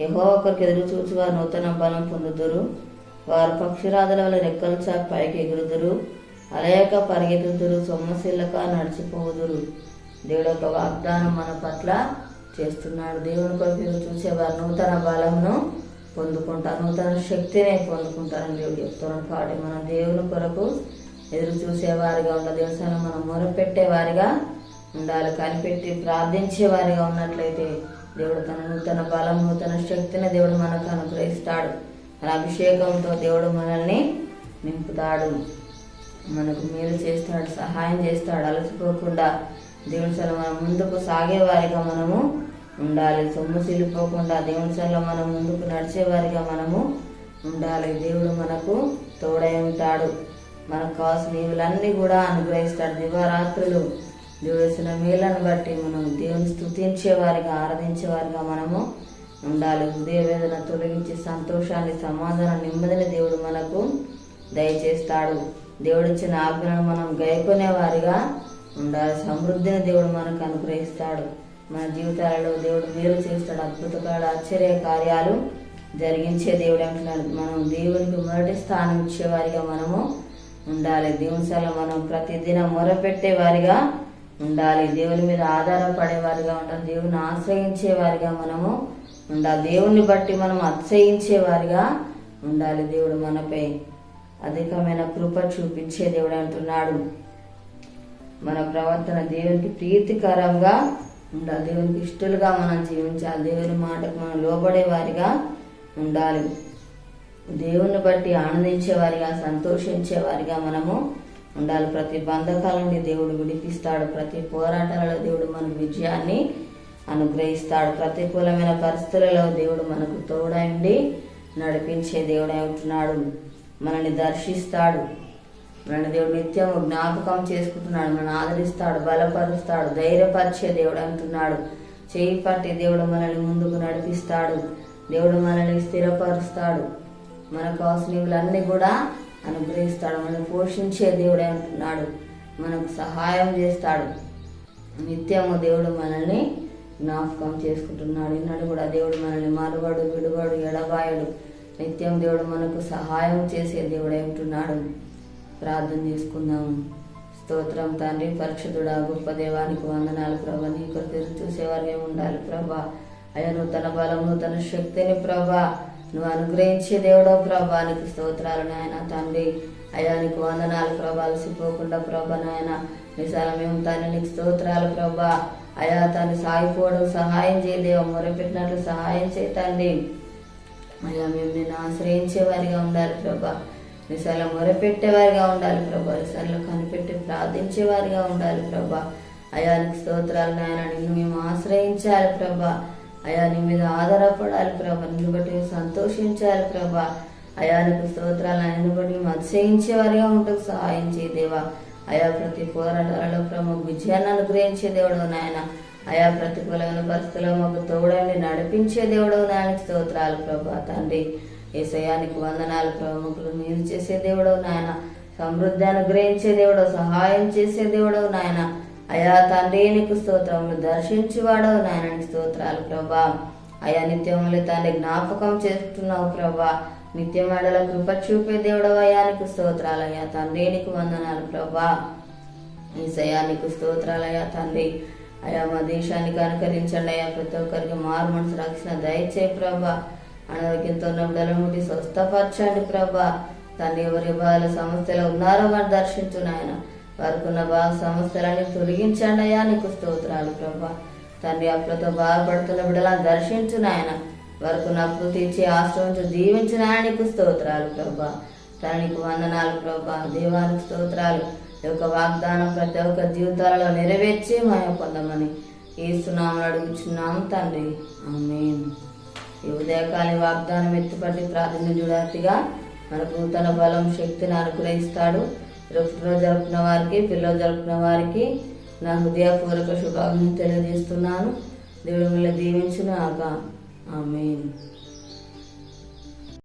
యహో ఒకరికి ఎదురు చూసి వారు నూతన బలం పొందుదురు. వారు పక్షిరాదుల వల్ల రెక్కలు చాపి పైకి ఎగురుదురు. అలయక పరిగెత్తుదురు సొమ్మశీలక నడిచిపోదురు దేవుడు యొక్క వాగ్దానం మన పట్ల చేస్తున్నాడు. దేవుని కొరకు ఎదురు చూసే వారు నూతన బలంను పొందుకుంటారు నూతన శక్తిని పొందుకుంటారని దేవుడు చెప్తున్నాడు. కాబట్టి మన దేవుని కొరకు ఎదురు చూసేవారిగా ఉండాలి. దేవస్థానం మనం మొరపెట్టేవారిగా ఉండాలి. కనిపెట్టి ప్రార్థించేవారిగా ఉన్నట్లయితే దేవుడు తన నూతన బలం నూతన శక్తిని దేవుడు మనకు అనుగ్రహిస్తాడు. మన అభిషేకంతో దేవుడు మనల్ని నింపుతాడు. మనకు మేలు చేస్తాడు సహాయం చేస్తాడు. అలసిపోకుండా దేవుని సెల మనం ముందుకు సాగేవారిగా మనము ఉండాలి. సొమ్ము సిలిపోకుండా దేవుని సెల మనం ముందుకు నడిచేవారిగా మనము ఉండాలి. దేవుడు మనకు తోడై ఉంటాడు. మనకు కావాల్సిన నీవులన్నీ కూడా అనుగ్రహిస్తాడు. దివారాత్రులు దేవుడు వేసిన మేలను బట్టి మనం దేవుని స్తుతించేవారిగా ఆరాధించేవారిగా మనము ఉండాలి. హృదయ వేదన తొలగించి సంతోషాన్ని సమాధానం నెమ్మదిని దేవుడు మనకు దయచేస్తాడు. దేవుడిచ్చిన ఆజ్ఞలను మనం గైకొనే వారిగా ఉండాలి. సమృద్ధిని దేవుడు మనకు అనుగ్రహిస్తాడు. మన జీవితాలలో దేవుడు మేలు చేస్తాడు. అద్భుతకాడు ఆశ్చర్య కార్యాలు జరిగించే దేవుడు అంటున్నాడు. మనం దేవునికి మొదటి స్థానం ఇచ్చేవారిగా మనము ఉండాలి. దేవుని మనం ప్రతిదినం మొరపెట్టే వారిగా ఉండాలి. దేవుని మీద ఆధారపడే వారిగా ఉండాలి దేవుని ఆశ్రయించే వారిగా మనము ఉండాలి. దేవుణ్ణి బట్టి మనం అతిశయించే వారిగా ఉండాలి. దేవుడు మనపై అధికమైన కృప చూపించే దేవుడు అంటున్నాడు. మన ప్రవర్తన దేవునికి ప్రీతికరంగా ఉండాలి. దేవునికి ఇష్టలుగా మనం జీవించాలి. దేవుని మాటకు మనం లోబడే వారిగా ఉండాలి. దేవుని బట్టి ఆనందించే వారిగా సంతోషించే వారిగా మనము ఉండాలి. ప్రతి బంధకాలని దేవుడు విడిపిస్తాడు. ప్రతి పోరాటాలలో దేవుడు మనకు విజయాన్ని అనుగ్రహిస్తాడు. ప్రతికూలమైన పరిస్థితులలో దేవుడు మనకు తోడైండి. నడిపించే దేవుడై ఉంటున్నాడు. మనల్ని దర్శిస్తాడు. మన దేవుడు నిత్యం జ్ఞాపకం చేసుకుంటున్నాడు. మనల్ని ఆదరిస్తాడు. బలపరుస్తాడు. ధైర్యపరిచే దేవుడు అంటున్నాడు చేయి పట్టి దేవుడు మనల్ని ముందుకు నడిపిస్తాడు. దేవుడు మనల్ని స్థిరపరుస్తాడు. మనకు కావాల్సినవన్నీ కూడా అనుగ్రహిస్తాడు మనం పోషించే దేవుడే అంటున్నాడు మనకు సహాయం చేస్తాడు. నిత్యము దేవుడు మనల్ని జ్ఞాపకం చేసుకుంటున్నాడు. ఈనాడు కూడా దేవుడు మనల్ని మరువడు విడువాడు ఎడబాయడు. నిత్యం దేవుడు మనకు సహాయం చేసే దేవుడే ఉంటున్నాడు ప్రార్థన చేసుకుందాము. స్తోత్రం తండ్రి పరిశుద్ధుడా గొప్ప దేవానికి వందనాలు ప్రభా. నీ కొరకు ఎదురు ఉండాలి ప్రభా. అయ్యా నూతన బలము తన శక్తిని ప్రభా నువ్వు అనుగ్రహించే దేవుడో ప్రభా నీకు స్తోత్రాలు నాయన తండ్రి. అయ్యా నీకు వందనాలు ప్రభా అలసిపోకుండా ప్రభా నాయన. నిశాల మేము తండ్రి నీకు స్తోత్రాలు ప్రభా. అయా తను సాగిపోవడం సహాయం చేయదేవ మొరపెట్టినట్లు సహాయం చేయి తండ్రి. అయ్యా మేము నిన్ను ఆశ్రయించే వారిగా ఉండాలి ప్రభా. నిశాల మొరపెట్టేవారిగా ఉండాలి ప్రభా. నిశాలలో కనిపెట్టి ప్రార్థించే వారిగా ఉండాలి ప్రభా. అయా నీకు స్తోత్రాలు నాయన. నిన్ను మేము ఆశ్రయించాలి ప్రభా. అయా నీ మీద ఆధారపడాలి ప్రభా నిన్ను బట్టి సంతోషించాలి ప్రభా. అయా నీకు స్తోత్రాలు నిన్ను బట్టి మేము అతిశయించే వారిగా సహాయం చేయదేవా అయా ప్రతి పోరాటాలలో ప్రభు విజయాన్ని అనుగ్రహించే దేవుడు నాయన. అయా ప్రతికూలమైన పరిస్థితుల్లో మాకు తోడండి నడిపించే దేవుడు నాయనకి స్తోత్రాలు ప్రభా తండ్రి. ఏసయానికి వందనాలు ప్రముఖులు మీరు చేసే దేవుడు నాయన. సమృద్ధి అనుగ్రహించే దేవుడు సహాయం చేసే దేవుడు నాయన. అయా తండ్రి నీకు స్తోత్రములు దర్శించి వాడవు నాయనకి స్తోత్రాలు ప్రభా. అయా నిత్యములు తండ్రి జ్ఞాపకం చేస్తున్నావు ప్రభా. నిత్యం నిత్యమేడల కృప చూపే దేవుడు నీకు స్తోత్రాలు అయ్యా తండ్రి నీకు వందనాలు ప్రభా. ఈసయానికి స్తోత్రాలయ్యా తండ్రి. అయా మా దేశానికి అనుకరించండి అయ్యా ప్రతి ఒక్కరికి మారు మనసు రక్షణ దయచే ప్రభా. అనారోగ్యంతో ఉన్న బిడ్డల ముట్టి స్వస్థపరచండి ప్రభా. తండ్రి ఎవరి బాల సమస్యలు ఉన్నారో వారు దర్శించు నాయన. వారికున్న బాధ సమస్యలన్నీ తొలగించండి అయ్యా నీకు స్తోత్రాలు ప్రభా. తండ్రి అప్పులతో బాధపడుతున్న బిడ్డలను దర్శించు నాయన. వారికున్న నప్పు తీర్చి ఆశ్రమించి దీవించిన నీకు స్తోత్రాలు ప్రభా. తనకు వందనాలు ప్రభా. దేవానికి స్తోత్రాలు. ఈ యొక్క వాగ్దానం ప్రతి ఒక్క జీవితాలలో నెరవేర్చి మాయ పొందమని ఈ అడుగుచున్నాము తండ్రి. ఆమేన్. ఈ ఉదయకాలి వాగ్దానం ఎత్తుపట్టి ప్రార్థన చూడాలిగా మనకు తన బలం శక్తిని అనుగ్రహిస్తాడు. పుట్టినరోజు జరుపుకున్న వారికి పిల్లలు జరుపుకున్న వారికి నా హృదయపూర్వక శుభాకాంక్షలు తెలియజేస్తున్నాను. దేవుడు మిమ్మల్ని దీవించును ఆమె